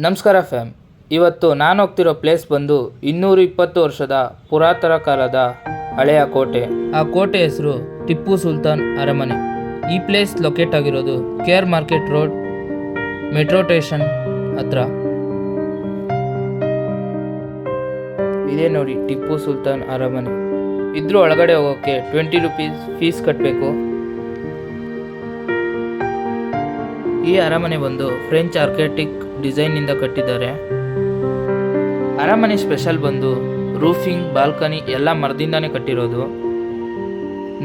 ನಮಸ್ಕಾರ ಫ್ಯಾಮ್ ಇವತ್ತು ನಾನು ಹೋಗ್ತಿರೋ ಪ್ಲೇಸ್ ಬಂದು ಇನ್ನೂರು ಇಪ್ಪತ್ತು ವರ್ಷದ ಪುರಾತನ ಕಾಲದ ಹಳೆಯ ಕೋಟೆ. ಆ ಕೋಟೆ ಹೆಸರು ಟಿಪ್ಪು ಸುಲ್ತಾನ್ ಅರಮನೆ. ಈ ಪ್ಲೇಸ್ ಲೊಕೇಟ್ ಆಗಿರೋದು K R market road, metro station ಹತ್ರ. ಇದೇ ನೋಡಿ ಟಿಪ್ಪು ಸುಲ್ತಾನ್ ಅರಮನೆ. ಇದ್ರ ಒಳಗಡೆ ಹೋಗೋಕ್ಕೆ ಟ್ವೆಂಟಿ ರುಪೀಸ್ ಫೀಸ್ ಕಟ್ಟಬೇಕು ಈ ಅರಮನೆ ಬಂದು ಫ್ರೆಂಚ್ ಆರ್ಕಿಟೆಕ್ಟ್ ಡಿಸೈನ್ನಿಂದ ಕಟ್ಟಿದ್ದಾರೆ. ಅರಮನೆ ಸ್ಪೆಷಲ್ ಬಂದು ರೂಫಿಂಗ್, ಬಾಲ್ಕನಿ ಎಲ್ಲ ಮರದಿಂದಾನೇ ಕಟ್ಟಿರೋದು.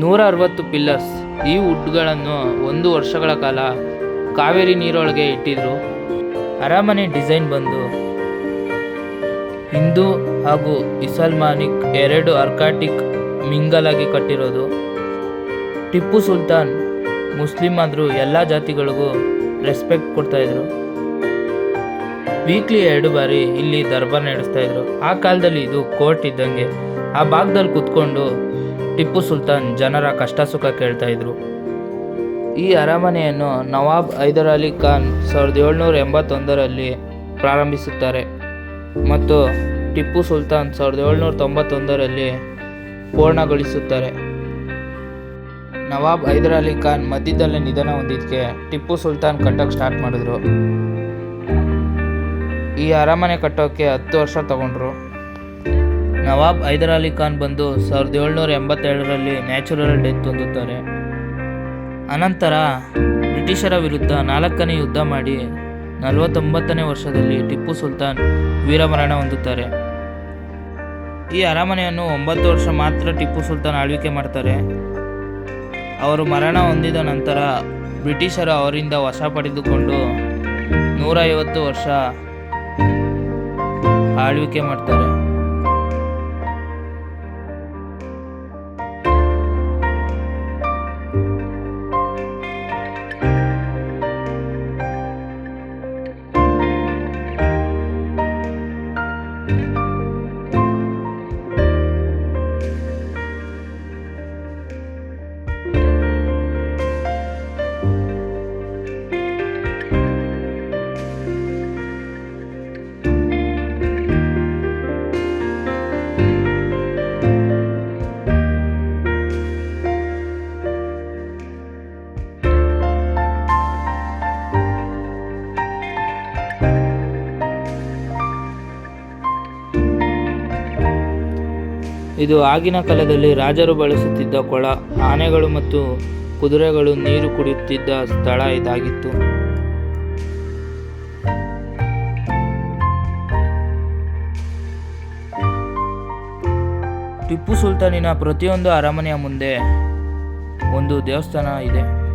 ನೂರ ಅರವತ್ತು ಪಿಲ್ಲರ್ಸ್ ಈ ವುಡ್ಗಳನ್ನು ಒಂದು ವರ್ಷಗಳ ಕಾಲ ಕಾವೇರಿ ನೀರೊಳಗೆ ಇಟ್ಟಿದ್ರು. ಅರಮನೆ ಡಿಸೈನ್ ಬಂದು ಹಿಂದೂ ಹಾಗೂ ಇಸಲ್ಮಾನಿಕ್ ಎರಡು ಆರ್ಕಾಟಿಕ್ ಮಿಂಗಲ್ ಆಗಿ ಕಟ್ಟಿರೋದು. ಟಿಪ್ಪು ಸುಲ್ತಾನ್ ಮುಸ್ಲಿಮ್ ಆದರೂ ಎಲ್ಲ ಜಾತಿಗಳಿಗೂ ರೆಸ್ಪೆಕ್ಟ್ ಕೊಡ್ತಾ ಇದ್ರು. ವೀಕ್ಲಿ ಎರಡು ಬಾರಿ ಇಲ್ಲಿ ದರ್ಬಾರ್ ನಡೆಸ್ತಾ ಇದ್ರು. ಆ ಕಾಲದಲ್ಲಿ ಇದು ಕೋರ್ಟ್ ಇದ್ದಂಗೆ. ಆ ಭಾಗದಲ್ಲಿ ಕುತ್ಕೊಂಡು ಟಿಪ್ಪು ಸುಲ್ತಾನ್ ಜನರ ಕಷ್ಟ ಸುಖ ಕೇಳ್ತಾ ಇದ್ರು. ಈ ಅರಮನೆಯನ್ನು ನವಾಬ್ ಹೈದರ್ ಅಲಿ ಖಾನ್ ಸಾವಿರದ ಏಳ್ನೂರ ಎಂಬತ್ತೊಂದರಲ್ಲಿ ಪ್ರಾರಂಭಿಸುತ್ತಾರೆ. ಮತ್ತು ಟಿಪ್ಪು ಸುಲ್ತಾನ್ ಸಾವಿರದ ಏಳ್ನೂರ ತೊಂಬತ್ತೊಂದರಲ್ಲಿ ಪೂರ್ಣಗೊಳಿಸುತ್ತಾರೆ. ನವಾಬ್ ಹೈದರ್ ಅಲಿ ಖಾನ್ ಮಧ್ಯದಲ್ಲೇ ನಿಧನ ಹೊಂದಿದ್ದಕ್ಕೆ ಟಿಪ್ಪು ಸುಲ್ತಾನ್ ಕಟ್ಟಕ್ಕೆ ಸ್ಟಾರ್ಟ್ ಮಾಡಿದ್ರು. ಈ ಅರಮನೆ ಕಟ್ಟೋಕ್ಕೆ ಹತ್ತು ವರ್ಷ ತಗೊಂಡ್ರು. ನವಾಬ್ ಹೈದರ್ ಅಲಿ ಖಾನ್ ಬಂದು ಸಾವಿರದ ಏಳ್ನೂರ ಎಂಬತ್ತೇಳರಲ್ಲಿ ನ್ಯಾಚುರಲ್ ಡೆತ್ ಹೊಂದುತ್ತಾರೆ. ಅನಂತರ ಬ್ರಿಟಿಷರ ವಿರುದ್ಧ ನಾಲ್ಕನೇ ಯುದ್ಧ ಮಾಡಿ ನಲವತ್ತೊಂಬತ್ತನೇ ವರ್ಷದಲ್ಲಿ ಟಿಪ್ಪು ಸುಲ್ತಾನ್ ವೀರಮರಣ ಹೊಂದುತ್ತಾರೆ. ಈ ಅರಮನೆಯನ್ನು ಒಂಬತ್ತು ವರ್ಷ ಮಾತ್ರ ಟಿಪ್ಪು ಸುಲ್ತಾನ್ ಆಳ್ವಿಕೆ ಮಾಡ್ತಾರೆ. ಅವರು ಮರಣ ಹೊಂದಿದ ನಂತರ ಬ್ರಿಟಿಷರು ಅವರಿಂದ ವಶ ಪಡೆದುಕೊಂಡು ನೂರೈವತ್ತು ವರ್ಷ ಆಳ್ವಿಕೆ ಮಾಡ್ತಾರೆ. ಇದು ಆಗಿನ ಕಾಲದಲ್ಲಿ ರಾಜರು ಬಳಸುತ್ತಿದ್ದ ಕೊಳ, ಆನೆಗಳು ಮತ್ತು ಕುದುರೆಗಳು ನೀರು ಕುಡಿಯುತ್ತಿದ್ದ ಸ್ಥಳ ಇದಾಗಿತ್ತು. ಟಿಪ್ಪು ಸುಲ್ತಾನಿನ ಪ್ರತಿಯೊಂದು ಅರಮನೆಯ ಮುಂದೆ ಒಂದು ದೇವಸ್ಥಾನ ಇದೆ.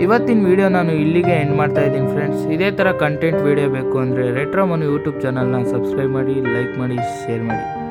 ಇವತ್ತಿನ ವಿಡಿಯೋ ನಾನು ಇಲ್ಲಿಗೆ ಎಂಡ್ ಮಾಡ್ತಾ ಇದ್ದೀನಿ ಫ್ರೆಂಡ್ಸ್ ಇದೇ ಥರ ಕಂಟೆಂಟ್ ವಿಡಿಯೋ ಬೇಕು ಅಂದರೆ ರೆಟ್ರೋ ಮನು ಯೂಟ್ಯೂಬ್ ಚಾನಲ್ನ ಸಬ್ಸ್ಕ್ರೈಬ್ ಮಾಡಿ ಲೈಕ್ ಮಾಡಿ ಶೇರ್ ಮಾಡಿ.